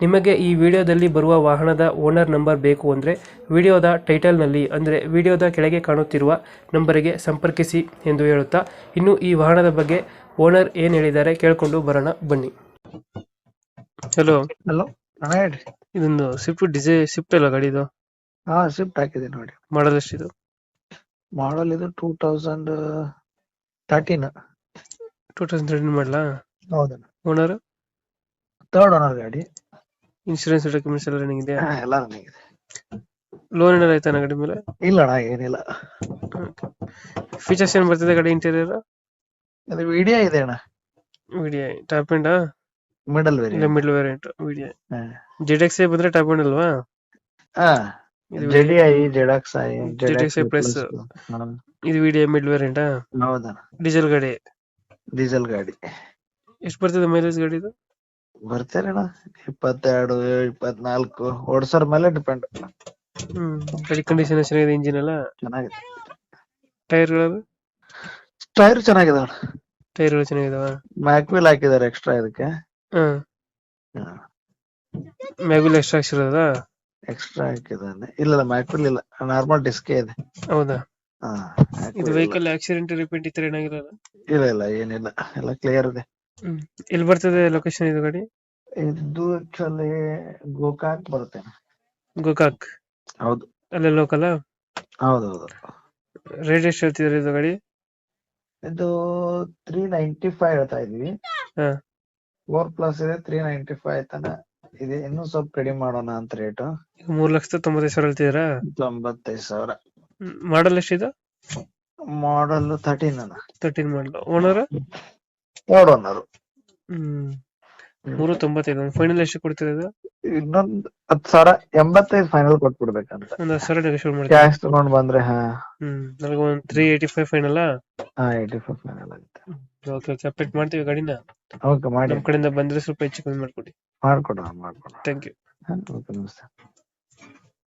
ನಿಮಗೆ ಈ ವಿಡಿಯೋದಲ್ಲಿ ಬರುವ ವಾಹನದ ಓನರ್ ನಂಬರ್ ಬೇಕು ಅಂದರೆ ವಿಡಿಯೋದ ಟೈಟಲ್ನಲ್ಲಿ ಅಂದರೆ ವಿಡಿಯೋದ ಕೆಳಗೆ ಕಾಣುತ್ತಿರುವ ನಂಬರಿಗೆ ಸಂಪರ್ಕಿಸಿ ಎಂದು ಹೇಳುತ್ತಾ ಇನ್ನು ಈ ವಾಹನದ ಬಗ್ಗೆ ಓನರ್ ಏನು ಹೇಳಿದ್ದಾರೆ ಕೇಳಿಕೊಂಡು ಬರೋಣ ಬನ್ನಿ. ಹಲೋ ಹಲೋ ಇದೊಂದು ಸ್ವಿಫ್ಟ್ ಡಿಸೈ ಸ್ವಿಫ್ಟ್ ಅಲ್ಲ ಗಾಡಿ ಇದು? ಹಾ ಶಿಫ್ಟ್ ಹಾಕಿದೆ ನೋಡಿ. ಮಾಡಲ್ ಎಷ್ಟಿದು? ಮಾಡಲ್ ಇದು two thousand thirteen two thousand thirteen ಮಾಡಲಾ? ಹೌದಾ ಓನರ್ ತರ್ಡ್ ಓನರ್ ಗಾಡಿ. ಇನ್ಶೂರೆನ್ಸ್ ಡಾಕ್ಯುಮೆಂಟ್ಸ್ ಎಲ್ಲ ರನ್ನಿಂಗ್ ಇದೆ ಎಲ್ಲ ನನಗಿದೆ ಲೋನ್ ಏನಾರ ಆಯ್ತಾನ ಗಾಡಿ ಮೇಲೆ? ಇಲ್ಲ ಅಣ್ಣ ಏನಿಲ್ಲ ಫೀಚರ್ಸ್ ಏನ್ ಬರ್ತಿದೆ ಗಾಡಿ ಇಂಟೀರಿಯರ್ ಅದು ವಿಡಿಯೋ ಇದೆ ಅಣ್ಣ. ವಿಡಿಯೋ ಟಾಪ್ ಎಂಡ್ ಮಿಡಲ್ ಇಲ್ಲ variant middle variant VDI ZX Z ಬಂದ್ರೆ ಟಾಪ್ ಎಂಡ್ ಅಲ್ವಾ? ಹಾ. ಇದು ZD i ZX i ZXi plus. ಇದು ವಿಡಿಯೋ ಮಿಡ್ ವೇರಿಯಂಟ್ ಹೌದಣ್ಣ. ಡೀಸೆಲ್ ಗಾಡಿ. ಡೀಸೆಲ್ ಗಾಡಿ. ಎಷ್ಟು ಬರ್ತಿದೆ ಮೈಲೇಜ್ ಗಾಡಿ ಇದು? ಬರ್ತೀರಣ್ಣ? ಇಪ್ಪತ್ತೆರಡು ಇಪ್ಪತ್ನಾಲ್ಕು ಓಡ್ಸೋರ್ ಮೇಲೆ ಡಿಪೆಂಡ್ ಹ್ಮ್ ಗಾಡಿ ಕಂಡೀಷನ್ ಚೆನ್ನಾಗಿದೆ ಇಂಜಿನ್ ಎಲ್ಲ? ಚೆನ್ನಾಗಿದೆ. ಟೈರ್ಗಳು ಟೈರ್ ಚೆನ್ನಾಗಿದೆ ಅಣ್ಣ. ಟೈರ್ಗಳು ಚೆನ್ನಾಗಿದಾವ? ಮ್ಯಾಕ್ವಿಲ್ ಹಾಕಿದಾರೆ ಎಕ್ಸ್ಟ್ರಾ ಇದಕ್ಕೆ. ಹ್ಮ್. ಮ್ಯಾಗುಲ್ ಎಕ್ಸ್ಟ್ರಾ ಹಾಕ್ಸಿರೋದ? ಎಕ್ಸ್ಟ್ರಾ ಹಾಕಿದಾನೆ ಇಲ್ಲ ಇಲ್ಲ ಮ್ಯಾಕ್ವಿಲ್ ಇಲ್ಲ. ನಾರ್ಮಲ್ ಡಿಸ್ಕೇ ಇದೆ. ಹೌದಾ? ಹಾ ಇದು ವೆಹಿಕಲ್ ಆಕ್ಸಿಡೆಂಟ್ ರಿಪೇಂಟ್ ಈ ತರ ಏನಾಗಿರಲ್ಲ ಇಲ್ಲ ಇಲ್ಲ ಏನಿಲ್ಲ. ಎಲ್ಲ ಕ್ಲಿಯರ್ ಇದೆ. ಎಲ್ಲಿ ಬರ್ತದೆ ಲೊಕೇಶನ್ ಇದು ಗಾಡಿ? ಇದು ಆಕ್ಚುಲಿ ಗೋಕಾಕ್ ಬರುತ್ತೆ. ಗೋಕಾಕ್? ಹೌದು. ಅಲ್ಲೇ ಲೋಕಲ್ ಹೌದು ರೇಟ್ ಎಷ್ಟು ಹೇಳ್ತಿದ್ರಿ ಇದು ಗಾಡಿ? ಇದು ತ್ರೀ ನೈಂಟಿ ಫೈವ್ ಹೇಳ್ತಾ ಇದೀವಿ. ಫೋರ್ ಪ್ಲಸ್ ಇದೆ ತ್ರೀ ನೈಂಟಿ ಫೈವ್ ತನ ಇದೆ. ಇನ್ನೂ ಸ್ವಲ್ಪ ಕಡಿಮೆ ಮಾಡೋಣ ಅಂತ ರೇಟ್ ಮೂರ್ ಲಕ್ಷದ ತೊಂಬತ್ತೈದು ಸಾವಿರ ಹೇಳ್ತಿದ್ದೀರಾ? ತೊಂಬತ್ತೈದು ಸಾವಿರ. ಮಾಡಲ್ ಎಷ್ಟಿದೆ? ಮಾಡಲ್ ತರ್ಟೀನ್ ಅಣ್ಣ thirteen model owner third owner ಹ್ಮ್. ಮೂರು ತೊಂಬತ್ತೈದು ಫೈನಲ್ ಎಷ್ಟು ಕೊಡ್ತೀರಾ ಇದು ಇನ್ನೊಂದ್ ಹತ್ತು ಸಾವಿರ ಎಂಬತ್ತೈದು ಫೈನಲ್ ಕೊಟ್ಬಿಡ್ಬೇಕಂತ. ಒಂದು ಹತ್ತು ಸಾವಿರ ನೆಗೋಷಿಯೇಟ್ ಮಾಡ್ತೀವಿ ಕ್ಯಾಶ್ ತಗೊಂಡ್ ಬಂದ್ರೆ ಹಾ. ಹ್ಮ್. ನನಗೆ ಒಂದ್ ತ್ರೀ ಏಯ್ಟಿ ಫೈವ್ ಫೈನಲ್ ಹಾ ಏಯ್ಟಿ ಫೈವ್ ಫೈನಲ್ ಆಗುತ್ತೆ ಓಕೆ ಓಕೆ ಅಪ್ಡೇಟ್ ಮಾಡ್ತೀವಿ ಗಾಡಿನ? ಓಕೆ ಮಾಡಿ. ನಮ್ಮ ಕಡೆಯಿಂದ ಬಂದ್ರೆ ಸ್ವಲ್ಪ ಹೆಚ್ಚು ಕಮ್ಮಿ ಮಾಡ್ಕೊಡಿ. ಮಾಡ್ಕೊಡೋಣ ಮಾಡ್ಕೊಡೋಣ. ಥ್ಯಾಂಕ್ ಯು ಓಕೆ ನಮಸ್ತೆ.